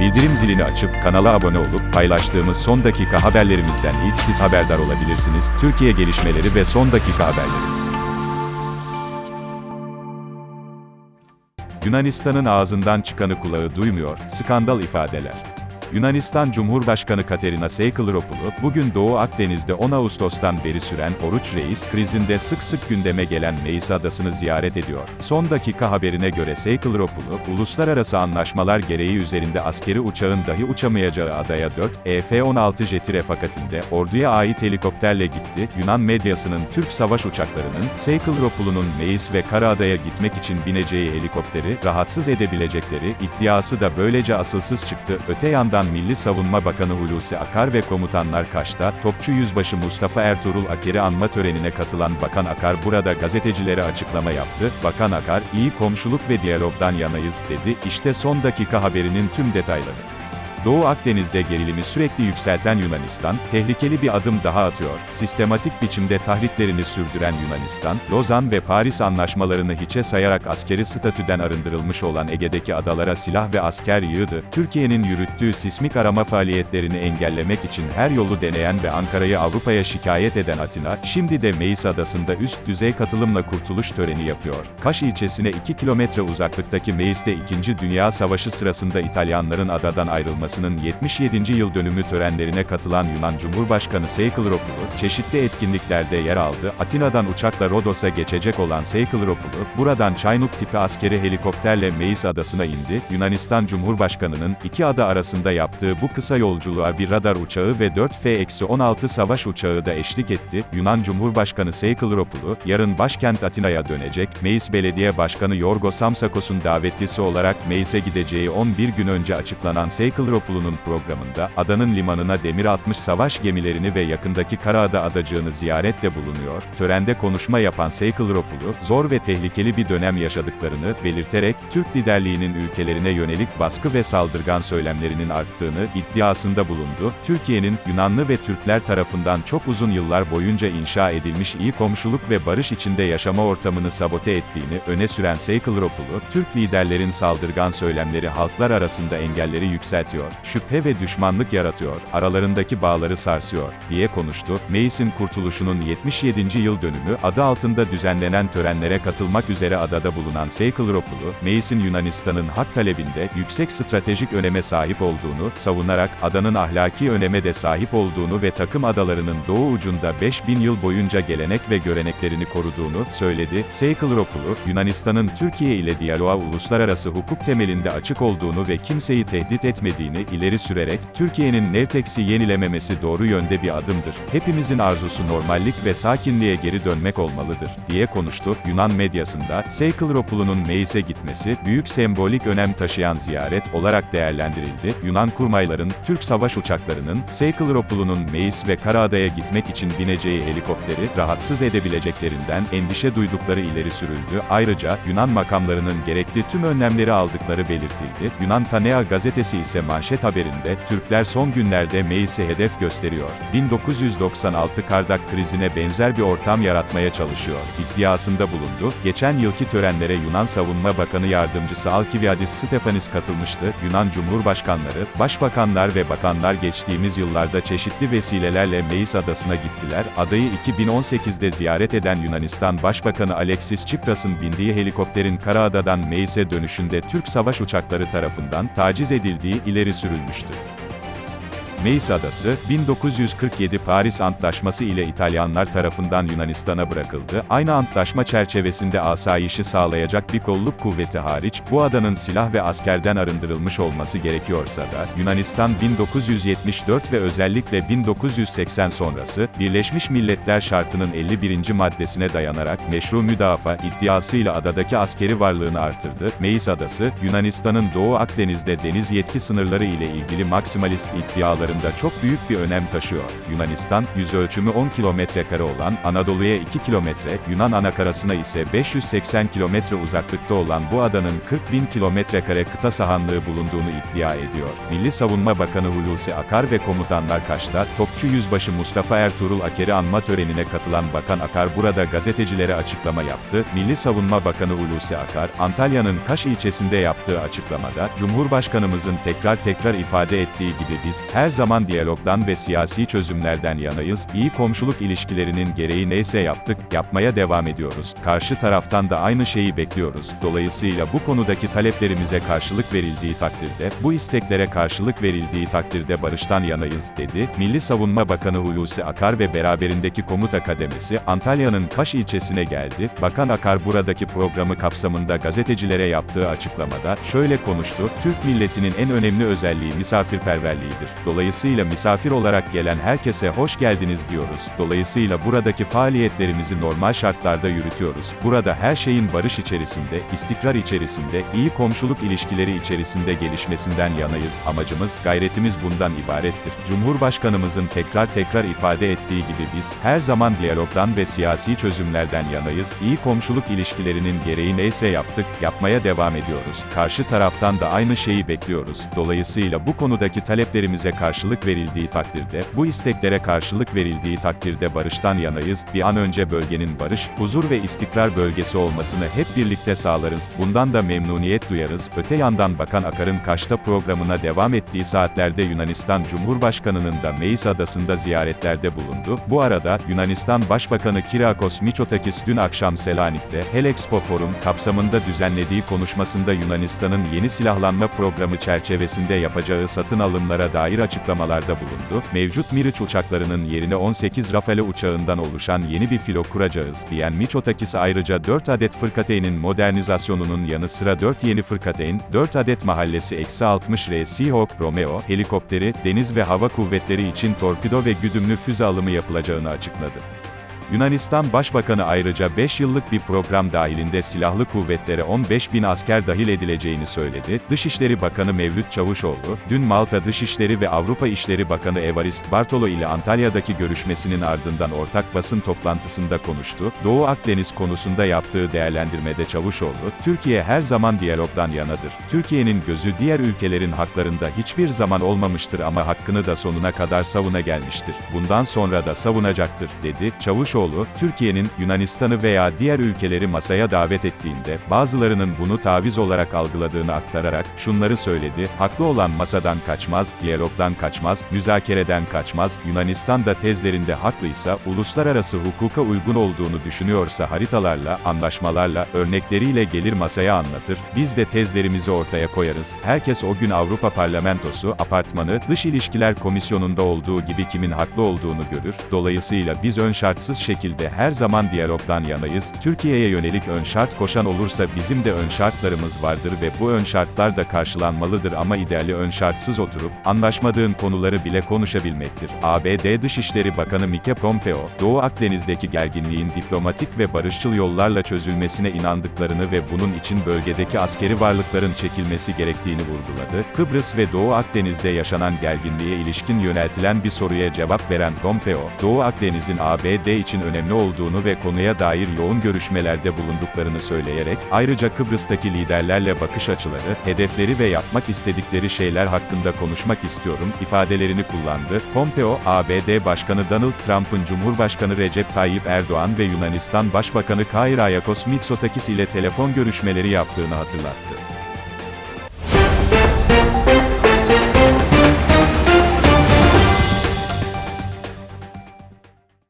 Bildirim zilini açıp kanala abone olup paylaştığımız son dakika haberlerimizden ilk siz haberdar olabilirsiniz. Türkiye gelişmeleri ve son dakika haberleri. Yunanistan'ın ağzından çıkanı kulağı duymuyor, skandal ifadeler. Yunanistan Cumhurbaşkanı Katerina Seykoğluropoulou, bugün Doğu Akdeniz'de 10 Ağustos'tan beri süren Oruç Reis krizinde sık sık gündeme gelen Meis Adası'nı ziyaret ediyor. Son dakika haberine göre Seykoğluropoulou, uluslararası anlaşmalar gereği üzerinde askeri uçağın dahi uçamayacağı adaya 4, EF-16 jeti refakatinde, orduya ait helikopterle gitti. Yunan medyasının Türk savaş uçaklarının, Seykoğluropoulou'nun Meis ve Karaada'ya gitmek için bineceği helikopteri, rahatsız edebilecekleri, iddiası da böylece asılsız çıktı. Öte yandan Milli Savunma Bakanı Hulusi Akar ve komutanlar Kaş'ta, Topçu Yüzbaşı Mustafa Ertuğrul Aker'i anma törenine katılan Bakan Akar burada gazetecilere açıklama yaptı. Bakan Akar, iyi komşuluk ve diyalogdan yanayız, dedi. İşte son dakika haberinin tüm detayları. Doğu Akdeniz'de gerilimi sürekli yükselten Yunanistan, tehlikeli bir adım daha atıyor. Sistematik biçimde tahriklerini sürdüren Yunanistan, Lozan ve Paris anlaşmalarını hiçe sayarak askeri statüden arındırılmış olan Ege'deki adalara silah ve asker yığdı. Türkiye'nin yürüttüğü sismik arama faaliyetlerini engellemek için her yolu deneyen ve Ankara'yı Avrupa'ya şikayet eden Atina, şimdi de Meis Adası'nda üst düzey katılımla kurtuluş töreni yapıyor. Kaş ilçesine 2 kilometre uzaklıktaki Meis'te 2. Dünya Savaşı sırasında İtalyanların adadan ayrılması Anlaşması'nın 77. yıl dönümü törenlerine katılan Yunan Cumhurbaşkanı Seykoğluropoulou, çeşitli etkinliklerde yer aldı. Atina'dan uçakla Rodos'a geçecek olan Seykoğluropoulou, buradan Çaynuk tipi askeri helikopterle Meis adasına indi. Yunanistan Cumhurbaşkanı'nın iki ada arasında yaptığı bu kısa yolculuğa bir radar uçağı ve 4 F-16 savaş uçağı da eşlik etti. Yunan Cumhurbaşkanı Seykoğluropoulou, yarın başkent Atina'ya dönecek. Meis Belediye Başkanı Yorgo Samsakos'un davetlisi olarak Meis'e gideceği 11 gün önce açıklanan Seykoğluropoulou Okulu'nun programında, adanın limanına demir atmış savaş gemilerini ve yakındaki Karaada adacığını ziyaretle bulunuyor. Törende konuşma yapan Seykoğluropoulou, zor ve tehlikeli bir dönem yaşadıklarını belirterek, Türk liderliğinin ülkelerine yönelik baskı ve saldırgan söylemlerinin arttığını iddiasında bulundu. Türkiye'nin, Yunanlı ve Türkler tarafından çok uzun yıllar boyunca inşa edilmiş iyi komşuluk ve barış içinde yaşama ortamını sabote ettiğini öne süren Seykoğluropoulou, Türk liderlerin saldırgan söylemleri halklar arasında engelleri yükseltiyor şüphe ve düşmanlık yaratıyor, aralarındaki bağları sarsıyor, diye konuştu. Meis'in kurtuluşunun 77. yıl dönümü adı altında düzenlenen törenlere katılmak üzere adada bulunan Seykoğluropoulou, Meis'in Yunanistan'ın hak talebinde yüksek stratejik öneme sahip olduğunu savunarak adanın ahlaki öneme de sahip olduğunu ve takım adalarının doğu ucunda 5000 yıl boyunca gelenek ve göreneklerini koruduğunu söyledi. Seykoğluropoulou, Yunanistan'ın Türkiye ile diyaloğa uluslararası hukuk temelinde açık olduğunu ve kimseyi tehdit etmediğini ileri sürerek, Türkiye'nin Nevtex'i yenilememesi doğru yönde bir adımdır. Hepimizin arzusu normallik ve sakinliğe geri dönmek olmalıdır, diye konuştu. Yunan medyasında, Seykoğluropoulou'nun Meis'e gitmesi, büyük sembolik önem taşıyan ziyaret olarak değerlendirildi. Yunan kurmayların, Türk savaş uçaklarının, Seykoğluropoulou'nun Meis ve Karaada'ya gitmek için bineceği helikopteri, rahatsız edebileceklerinden endişe duydukları ileri sürüldü. Ayrıca, Yunan makamlarının gerekli tüm önlemleri aldıkları belirtildi. Yunan Tanea gazetesi ise manşet haberinde, Türkler son günlerde Meis'i hedef gösteriyor. 1996 Kardak krizine benzer bir ortam yaratmaya çalışıyor. İddiasında bulundu. Geçen yılki törenlere Yunan Savunma Bakanı Yardımcısı Alkiviadis Stefanis katılmıştı. Yunan Cumhurbaşkanları, Başbakanlar ve bakanlar geçtiğimiz yıllarda çeşitli vesilelerle Meis adasına gittiler. Adayı 2018'de ziyaret eden Yunanistan Başbakanı Alexis Tsipras'ın bindiği helikopterin Karaada'dan Meis'e dönüşünde Türk savaş uçakları tarafından taciz edildiği ileri sürülmüştü. Meis Adası, 1947 Paris Antlaşması ile İtalyanlar tarafından Yunanistan'a bırakıldı. Aynı antlaşma çerçevesinde asayişi sağlayacak bir kolluk kuvveti hariç, bu adanın silah ve askerden arındırılmış olması gerekiyorsa da, Yunanistan 1974 ve özellikle 1980 sonrası, Birleşmiş Milletler Şartı'nın 51. maddesine dayanarak meşru müdafaa iddiasıyla adadaki askeri varlığını artırdı. Meis Adası, Yunanistan'ın Doğu Akdeniz'de deniz yetki sınırları ile ilgili maksimalist iddiaları politikalarında çok büyük bir önem taşıyor. Yunanistan, yüz ölçümü 10 kilometre kare olan, Anadolu'ya 2 kilometre, Yunan anakarasına ise 580 kilometre uzaklıkta olan bu adanın 40 bin kilometre kare kıta sahanlığı bulunduğunu iddia ediyor. Milli Savunma Bakanı Hulusi Akar ve komutanlar Kaş'ta, Topçu Yüzbaşı Mustafa Ertuğrul Aker'i anma törenine katılan Bakan Akar burada gazetecilere açıklama yaptı. Milli Savunma Bakanı Hulusi Akar, Antalya'nın Kaş ilçesinde yaptığı açıklamada, Cumhurbaşkanımızın tekrar tekrar ifade ettiği gibi biz, her zaman diyalogdan ve siyasi çözümlerden yanayız, iyi komşuluk ilişkilerinin gereği neyse yaptık, yapmaya devam ediyoruz. Karşı taraftan da aynı şeyi bekliyoruz. Dolayısıyla bu konudaki taleplerimize karşılık verildiği takdirde, bu isteklere karşılık verildiği takdirde barıştan yanayız, dedi. Milli Savunma Bakanı Hulusi Akar ve beraberindeki komuta kademesi, Antalya'nın Kaş ilçesine geldi. Bakan Akar buradaki programı kapsamında gazetecilere yaptığı açıklamada, şöyle konuştu, Türk milletinin en önemli özelliği misafirperverliğidir. Dolayısıyla misafir olarak gelen herkese hoş geldiniz diyoruz. Dolayısıyla buradaki faaliyetlerimizi normal şartlarda yürütüyoruz. Burada her şeyin barış içerisinde, istikrar içerisinde, iyi komşuluk ilişkileri içerisinde gelişmesinden yanayız. Amacımız, gayretimiz bundan ibarettir. Cumhurbaşkanımızın tekrar tekrar ifade ettiği gibi biz, her zaman diyalogdan ve siyasi çözümlerden yanayız. İyi komşuluk ilişkilerinin gereği neyse yaptık, yapmaya devam ediyoruz. Karşı taraftan da aynı şeyi bekliyoruz. Dolayısıyla bu konudaki taleplerimize karşılık verildiği takdirde, bu isteklere karşılık verildiği takdirde barıştan yanayız. Bir an önce bölgenin barış, huzur ve istikrar bölgesi olmasını hep birlikte sağlarız. Bundan da memnuniyet duyarız. Öte yandan Bakan Akar'ın Kaş'ta programına devam ettiği saatlerde Yunanistan Cumhurbaşkanı'nın da Meis Adası'nda ziyaretlerde bulundu. Bu arada, Yunanistan Başbakanı Kyriakos Mitsotakis dün akşam Selanik'te, Helexpo Forum kapsamında düzenlediği konuşmasında Yunanistan'ın yeni silahlanma programı çerçevesinde yapacağı satın alımlara dair açıklamalarda bulundu. Mevcut Miriç uçaklarının yerine 18 Rafale uçağından oluşan yeni bir filo kuracağız, diyen Mitsotakis ayrıca 4 adet fırkateyn'in modernizasyonunun yanı sıra 4 yeni fırkateyn, 4 adet mahallesi eksi 60R Seahawk Romeo, helikopteri, deniz ve hava kuvvetleri için torpido ve güdümlü füze alımı yapılacağını açıkladı. Yunanistan Başbakanı ayrıca 5 yıllık bir program dahilinde silahlı kuvvetlere 15 bin asker dahil edileceğini söyledi. Dışişleri Bakanı Mevlüt Çavuşoğlu, dün Malta Dışişleri ve Avrupa İşleri Bakanı Evarist Bartolo ile Antalya'daki görüşmesinin ardından ortak basın toplantısında konuştu. Doğu Akdeniz konusunda yaptığı değerlendirmede Çavuşoğlu, Türkiye her zaman diyalogdan yanadır. Türkiye'nin gözü diğer ülkelerin haklarında hiçbir zaman olmamıştır ama hakkını da sonuna kadar savuna gelmiştir. Bundan sonra da savunacaktır, dedi. Çavuşoğlu, Türkiye'nin, Yunanistan'ı veya diğer ülkeleri masaya davet ettiğinde, bazılarının bunu taviz olarak algıladığını aktararak, şunları söyledi, haklı olan masadan kaçmaz, diyalogdan kaçmaz, müzakereden kaçmaz, Yunanistan da tezlerinde haklıysa, uluslararası hukuka uygun olduğunu düşünüyorsa haritalarla, anlaşmalarla, örnekleriyle gelir masaya anlatır, biz de tezlerimizi ortaya koyarız, herkes o gün Avrupa Parlamentosu, apartmanı, Dış İlişkiler Komisyonu'nda olduğu gibi kimin haklı olduğunu görür, dolayısıyla biz ön şartsız şekilde her zaman diyalogdan yanayız, Türkiye'ye yönelik ön şart koşan olursa bizim de ön şartlarımız vardır ve bu ön şartlar da karşılanmalıdır ama ideali ön şartsız oturup, anlaşmadığın konuları bile konuşabilmektir. ABD Dışişleri Bakanı Mike Pompeo, Doğu Akdeniz'deki gerginliğin diplomatik ve barışçıl yollarla çözülmesine inandıklarını ve bunun için bölgedeki askeri varlıkların çekilmesi gerektiğini vurguladı. Kıbrıs ve Doğu Akdeniz'de yaşanan gerginliğe ilişkin yöneltilen bir soruya cevap veren Pompeo, Doğu Akdeniz'in ABD için önemli olduğunu ve konuya dair yoğun görüşmelerde bulunduklarını söyleyerek, ayrıca Kıbrıs'taki liderlerle bakış açıları, hedefleri ve yapmak istedikleri şeyler hakkında konuşmak istiyorum, ifadelerini kullandı. Pompeo, ABD Başkanı Donald Trump'ın Cumhurbaşkanı Recep Tayyip Erdoğan ve Yunanistan Başbakanı Kyriakos Mitsotakis ile telefon görüşmeleri yaptığını hatırlattı.